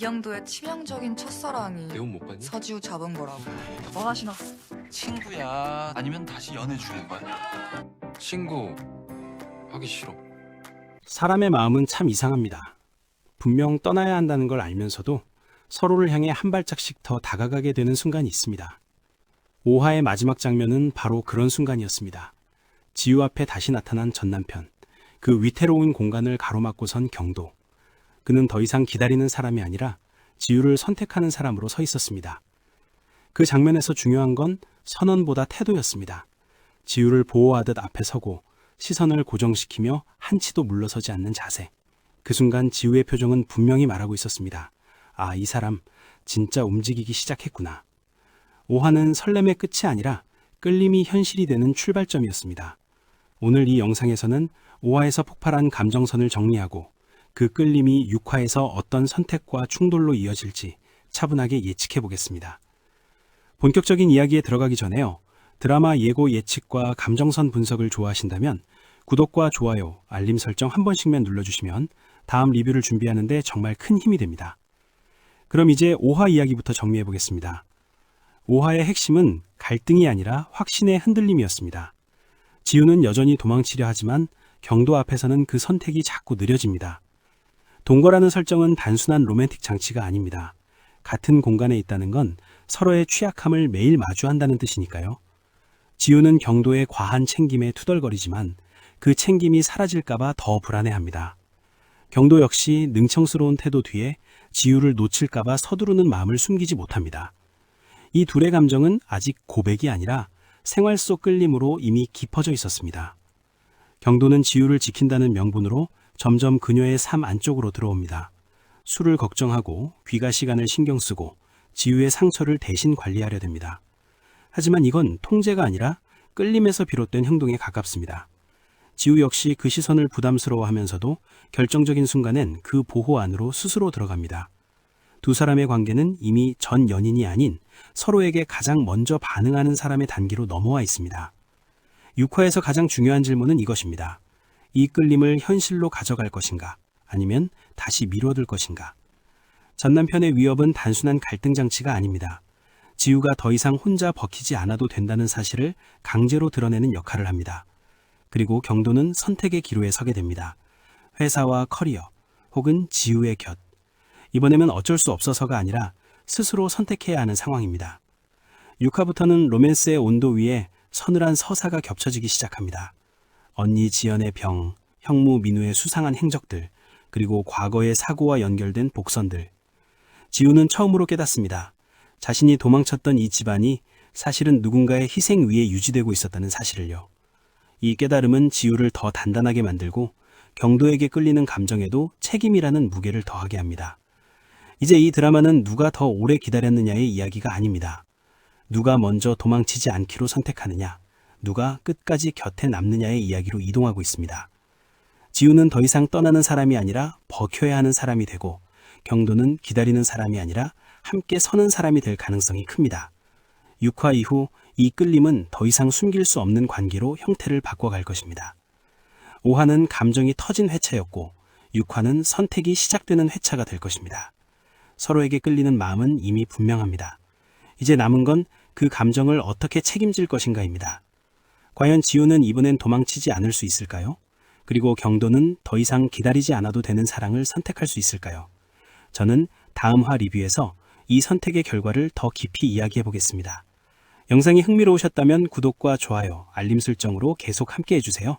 이경도의 치명적인 첫사랑이 내용 못 봤니? 서지우 잡은 거라고. 뭐 하시나? 친구야 아니면 다시 연애 중인 거야? 친구 하기 싫어. 사람의 마음은 참 이상합니다. 분명 떠나야 한다는 걸 알면서도 서로를 향해 한 발짝씩 더 다가가게 되는 순간이 있습니다. 5화의 마지막 장면은 바로 그런 순간이었습니다. 지우 앞에 다시 나타난 전 남편. 그 위태로운 공간을 가로막고 선 경도. 그는 더 이상 기다리는 사람이 아니라 지우를 선택하는 사람으로 서 있었습니다. 그 장면에서 중요한 건 선언보다 태도였습니다. 지우를 보호하듯 앞에 서고 시선을 고정시키며 한치도 물러서지 않는 자세. 그 순간 지우의 표정은 분명히 말하고 있었습니다. 아, 이 사람 진짜 움직이기 시작했구나. 오화는 설렘의 끝이 아니라 끌림이 현실이 되는 출발점이었습니다. 오늘 이 영상에서는 5화에서 폭발한 감정선을 정리하고 그 끌림이 6화에서 어떤 선택과 충돌로 이어질지 차분하게 예측해 보겠습니다. 본격적인 이야기에 들어가기 전에요. 드라마 예고 예측과 감정선 분석을 좋아하신다면 구독과 좋아요, 알림 설정 한 번씩만 눌러주시면 다음 리뷰를 준비하는데 정말 큰 힘이 됩니다. 그럼 이제 5화 이야기부터 정리해 보겠습니다. 5화의 핵심은 갈등이 아니라 확신의 흔들림이었습니다. 지우는 여전히 도망치려 하지만 경도 앞에서는 그 선택이 자꾸 느려집니다. 동거라는 설정은 단순한 로맨틱 장치가 아닙니다. 같은 공간에 있다는 건 서로의 취약함을 매일 마주한다는 뜻이니까요. 지우는 경도의 과한 챙김에 투덜거리지만 그 챙김이 사라질까봐 더 불안해합니다. 경도 역시 능청스러운 태도 뒤에 지우를 놓칠까봐 서두르는 마음을 숨기지 못합니다. 이 둘의 감정은 아직 고백이 아니라 생활 속 끌림으로 이미 깊어져 있었습니다. 경도는 지우를 지킨다는 명분으로 점점 그녀의 삶 안쪽으로 들어옵니다. 술을 걱정하고 귀가 시간을 신경 쓰고 지우의 상처를 대신 관리하려 됩니다. 하지만 이건 통제가 아니라 끌림에서 비롯된 행동에 가깝습니다. 지우 역시 그 시선을 부담스러워하면서도 결정적인 순간엔 그 보호 안으로 스스로 들어갑니다. 두 사람의 관계는 이미 전 연인이 아닌 서로에게 가장 먼저 반응하는 사람의 단계로 넘어와 있습니다. 6화에서 가장 중요한 질문은 이것입니다. 이 끌림을 현실로 가져갈 것인가? 아니면 다시 미뤄둘 것인가? 전 남편의 위협은 단순한 갈등 장치가 아닙니다. 지우가 더 이상 혼자 버티지 않아도 된다는 사실을 강제로 드러내는 역할을 합니다. 그리고 경도는 선택의 기로에 서게 됩니다. 회사와 커리어, 혹은 지우의 곁. 이번에는 어쩔 수 없어서가 아니라 스스로 선택해야 하는 상황입니다. 6화부터는 로맨스의 온도 위에 서늘한 서사가 겹쳐지기 시작합니다. 언니 지연의 병, 형무 민우의 수상한 행적들, 그리고 과거의 사고와 연결된 복선들. 지우는 처음으로 깨닫습니다. 자신이 도망쳤던 이 집안이 사실은 누군가의 희생 위에 유지되고 있었다는 사실을요. 이 깨달음은 지우를 더 단단하게 만들고 경도에게 끌리는 감정에도 책임이라는 무게를 더하게 합니다. 이제 이 드라마는 누가 더 오래 기다렸느냐의 이야기가 아닙니다. 누가 먼저 도망치지 않기로 선택하느냐, 누가 끝까지 곁에 남느냐의 이야기로 이동하고 있습니다. 지우는 더 이상 떠나는 사람이 아니라 버텨야 하는 사람이 되고, 경도는 기다리는 사람이 아니라 함께 서는 사람이 될 가능성이 큽니다. 6화 이후 이 끌림은 더 이상 숨길 수 없는 관계로 형태를 바꿔갈 것입니다. 5화는 감정이 터진 회차였고, 6화는 선택이 시작되는 회차가 될 것입니다. 서로에게 끌리는 마음은 이미 분명합니다. 이제 남은 건 그 감정을 어떻게 책임질 것인가입니다. 과연 지우는 이번엔 도망치지 않을 수 있을까요? 그리고 경도는 더 이상 기다리지 않아도 되는 사랑을 선택할 수 있을까요? 저는 다음화 리뷰에서 이 선택의 결과를 더 깊이 이야기해 보겠습니다. 영상이 흥미로우셨다면 구독과 좋아요, 알림 설정으로 계속 함께 해주세요.